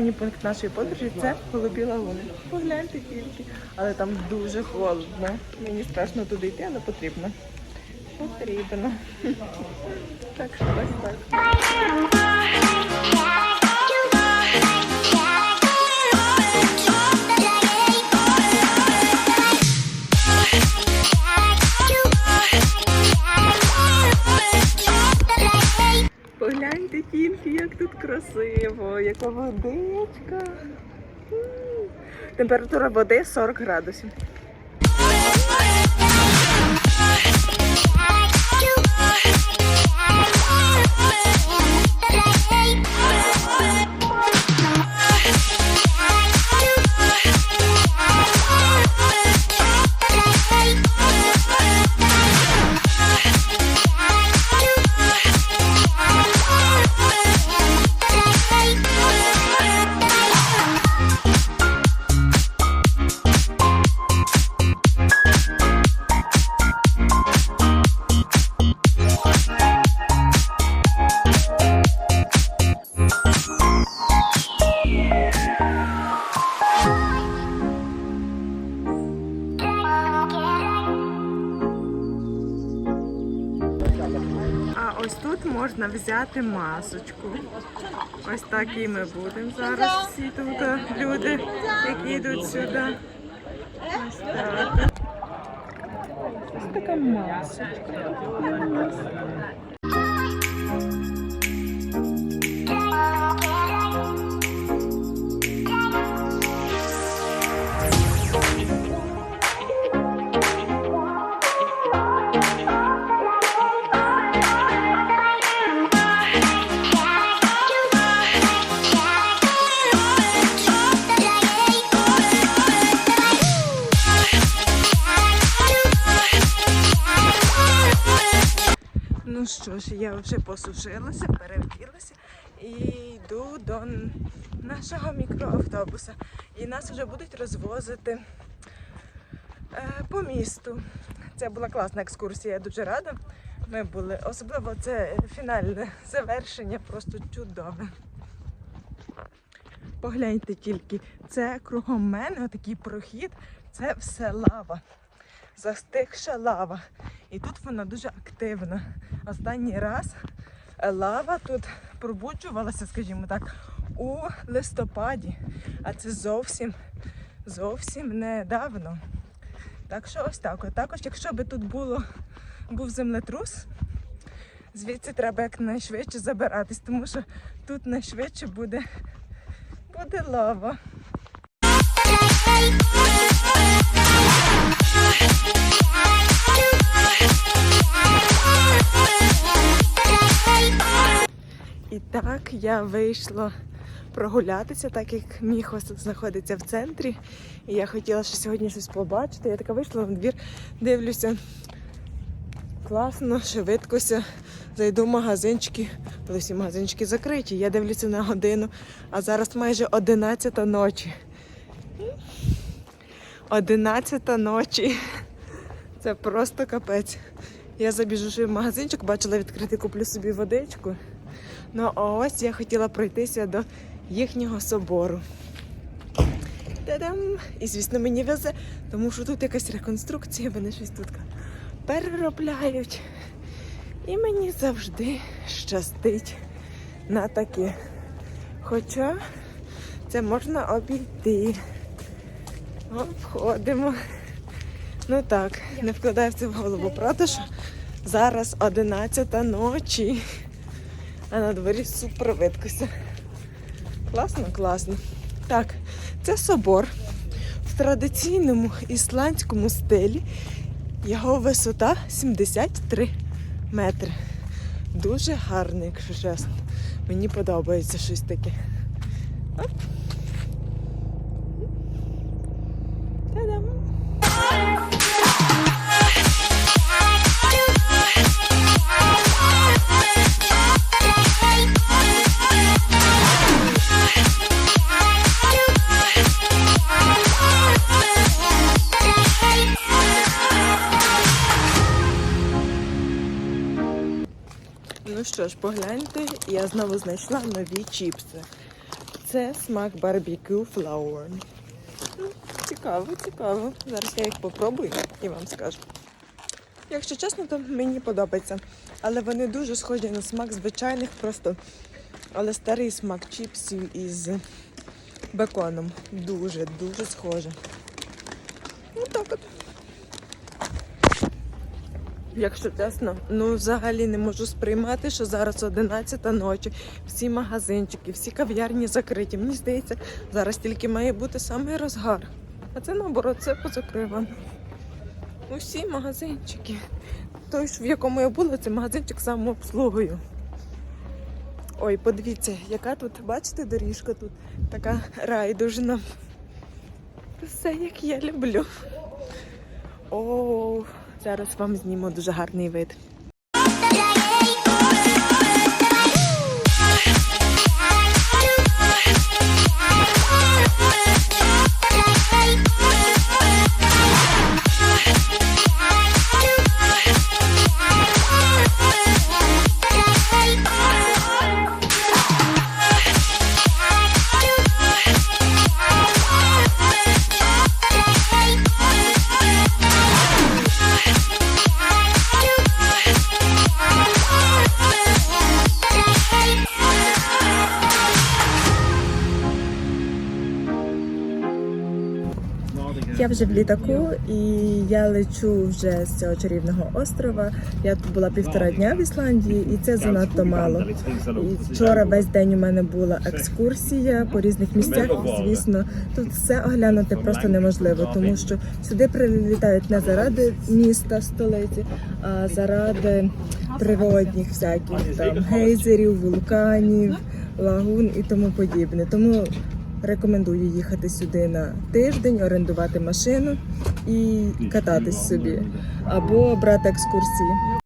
останній пункт нашої подорожі це голубі лагуни. Погляньте тільки. Але там дуже холодно. Мені страшно туди йти, але потрібно. Потрібно. Так що ось так. Красиво, яка водичка. Температура води 40 градусів. А ось тут можна взяти масочку. Ось так і ми будемо зараз всі тут люди, які йдуть сюди. Ось так. Ось така масочка. Ну що ж, я вже посушилася, перевділася і йду до нашого мікроавтобуса. І нас вже будуть розвозити е, по місту. Це була класна екскурсія, я дуже рада. Ми були, особливо це фінальне завершення, просто чудове. Погляньте тільки, це кругом мене отакий прохід, це все лава. Застигша лава. І тут вона дуже активна. Останній раз лава тут пробуджувалася, скажімо так, у листопаді, а це зовсім зовсім недавно. Так що ось так. Також, якщо би тут було, був землетрус, звідси треба якнайшвидше забиратись, тому що тут найшвидше буде, буде лава. І так я вийшла прогулятися, так як мій хостел знаходиться в центрі. І я хотіла ще сьогодні щось побачити. Я така вийшла на двір, дивлюся. Класно, швидкося. Зайду в магазинчики, але всі магазинчики закриті. Я дивлюся на годину, а зараз майже 11 ночі. 11 ночі. Це просто капець. Я забіжу в магазинчик, бачила відкрити, куплю собі водичку. Ну а ось я хотіла пройтися до їхнього собору. Та-дам! І звісно, мені везе, тому що тут якась реконструкція, вони щось тут переробляють. І мені завжди щастить на таке. Хоча це можна обійти. Обходимо. Ну так, не вкладаю в це в голову. Правда, що зараз 11 ночі, а на дворі супер видкося. Класно, класно. Так, це собор в традиційному ісландському стилі. Його висота 73 метри. Дуже гарний, якщо чесно. Мені подобається щось таке. Оп. Що ж, погляньте, я знову знайшла нові чіпси. це смак барбекю флауер. Ну, цікаво, цікаво. Зараз я їх попробую і вам скажу. Якщо чесно, то мені подобається. Але вони дуже схожі на смак звичайних, просто але старий смак чіпсів із беконом. Дуже, дуже схоже. Ну так от. Якщо чесно, ну взагалі не можу сприймати, що зараз 11 ночі, всі магазинчики, всі кав'ярні закриті. Мені здається, зараз тільки має бути самий розгар. А це наоборот, це позакривано. Усі магазинчики. Той, в якому я була, це магазинчик самообслугою. Ой, подивіться, яка тут, бачите, доріжка тут така райдужна. Все як я люблю. О, зараз вам зніму дуже гарний вид. Я вже в літаку і я лечу вже з цього чарівного острова. Я тут була півтора дня в Ісландії, і це занадто мало. Вчора весь день у мене була екскурсія по різних місцях. Звісно, тут все оглянути просто неможливо, тому що сюди прилітають не заради міста, столиці, а заради природних всяких там гейзерів, вулканів, лагун і тому подібне. Тому рекомендую їхати сюди на тиждень, орендувати машину і кататись собі або брати екскурсії.